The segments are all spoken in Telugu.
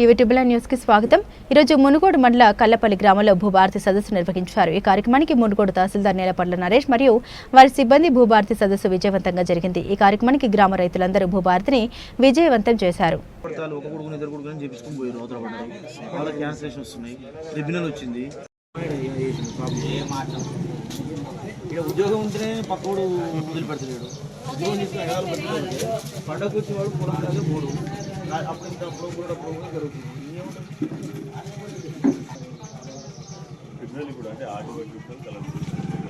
టీవీ ట్రిబుల్ న్యూస్కి స్వాగతం. ఈరోజు మునుగోడు మండల కల్లపల్లి గ్రామంలో భూభారతి సదస్సు నిర్వహించారు. ఈ కార్యక్రమానికి మునుగోడు తహసీల్దార్ నేలపట్ల నరేష్ మరియు వారి సిబ్బంది భూభారతి సదస్సు విజయవంతంగా జరిగింది. ఈ కార్యక్రమానికి గ్రామ రైతులందరూ భూభారతిని విజయవంతం చేశారు. ఇక్కడ ఉద్యోగం ఉంటేనే పక్కోడు ఉద్యోగం తీసుకుని ఎగరాలు పెట్టుకోవాలి పండగ వచ్చి వాడు పొలం దగ్గర పోడు నా- అప్పుడు ఇంత అప్పుడు కూడా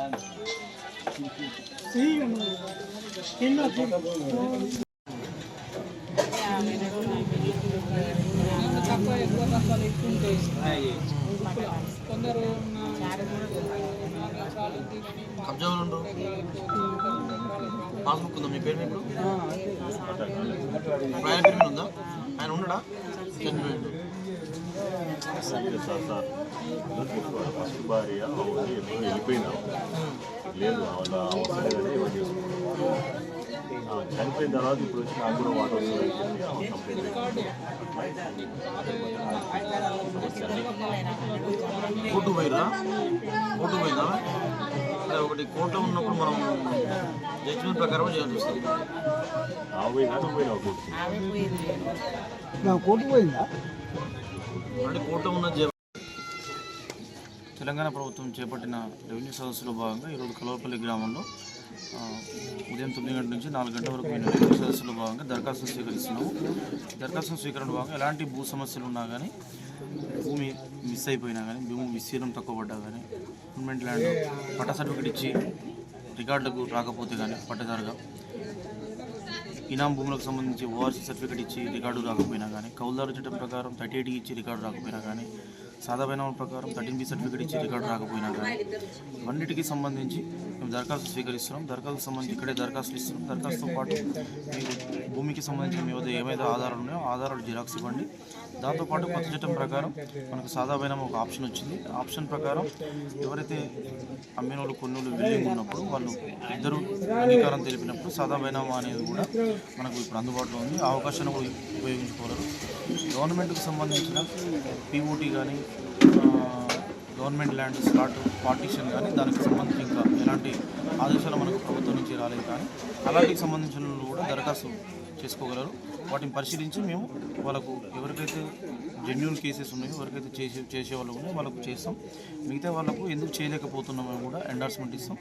ప్రోగ్రాం జరుగుతుంది ఏముంటుంది? ఉండు పాస్బుక్ ఉందా మీ పేరు ఇప్పుడు ఇప్పుడు ఆయన పేరు ఉందా ఆయన ఉండడా చనిపోయిండు భార్య ఎప్పుడో వెళ్ళిపోయినా లేదు వాళ్ళ అవసరం లేదని చేసుకున్నాం. ఆ, చనిపోయిన తర్వాత ఇప్పుడు వచ్చి నాకు కూడా వాటర్ కోర్టు పోయిరా కోర్టు పోయిందా అదే ఒకటి కోర్టులో ఉన్నప్పుడు మనం జడ్జిమెంట్ ప్రకారం చేయాల్సి వస్తుంది పోయినా పోయినా కొడుకు అంటే కోర్టులో ఉన్న తెలంగాణ ప్రభుత్వం చేపట్టిన రెవెన్యూ సదస్సులో భాగంగా ఈరోజు కలవపల్లి గ్రామంలో ఉదయం తొమ్మిది గంటల నుంచి నాలుగు గంటల వరకు మేము రెవెన్యూ సదస్సులో భాగంగా దరఖాస్తు స్వీకరిస్తున్నాము. దరఖాస్తు స్వీకరణ భాగంగా ఎలాంటి భూ సమస్యలు ఉన్నా కానీ భూమి మిస్ అయిపోయినా కానీ భూమి విస్తీర్ణం తక్కువ పడ్డా కానీ గవర్నమెంట్ ల్యాండ్ పట్టా సర్టిఫికేట్ ఇచ్చి రికార్డులకు రాకపోతే కానీ పట్టదారుగా ఇనాం భూములకు సంబంధించి ఓఆర్సీ సర్టిఫికేట్ ఇచ్చి రికార్డు రాకపోయినా కానీ కౌలుదారు చట్టం ప్రకారం థర్టీ ఎయిట్ ఇచ్చి రికార్డు రాకపోయినా కానీ సాదా బైనామా ప్రకారం థర్టీన్ బి సర్టిఫికేట్ ఇచ్చి రికార్డు రాకపోయినా కానీ అన్నిటికీ సంబంధించి మేము దరఖాస్తు స్వీకరిస్తున్నాం. దరఖాస్తు సంబంధించి ఇక్కడే దరఖాస్తులు ఇస్తున్నాం. దరఖాస్తుతో పాటు మీకు భూమికి సంబంధించిన మీ వద్ద ఏమైతే ఆధారాలు ఉన్నాయో ఆధారాలు జిరాక్స్ ఇవ్వండి. దాంతోపాటు కొత్త చట్టం ప్రకారం మనకు సాదా బైనామా ఒక ఆప్షన్ వచ్చింది. ఆప్షన్ ప్రకారం ఎవరైతే అమ్మిన వాళ్ళు కొన్నోళ్ళు విల్లింగ్ ఉన్నప్పుడు వాళ్ళు ఇద్దరు అంగీకారం తెలిపినప్పుడు సాదా బైనామా అనేది కూడా మనకు ఇప్పుడు అందుబాటులో ఉంది. ఆ అవకాశాన్ని కూడా ఉపయోగించుకోగలరు. గవర్నమెంట్కి సంబంధించిన పీఓటీ కానీ గవర్నమెంట్ ల్యాండ్ స్లాట్ పార్టీషన్ కానీ దానికి సంబంధించి ఇంకా ఎలాంటి ఆదేశాలు మనకు ప్రభుత్వం నుంచి రాలేదు కానీ అలాంటికి సంబంధించిన కూడా దరఖాస్తు చేసుకోగలరు. వాటిని పరిశీలించి మేము వాళ్ళకు ఎవరికైతే జెన్యున్ కేసెస్ ఉన్నాయో ఎవరికైతే చేసే చేసే వాళ్ళు ఉన్నాయో వాళ్ళకు చేస్తాం. మిగతా వాళ్ళకు ఎందుకు చేయలేకపోతున్నామో కూడా ఎండార్స్మెంట్ ఇస్తాం.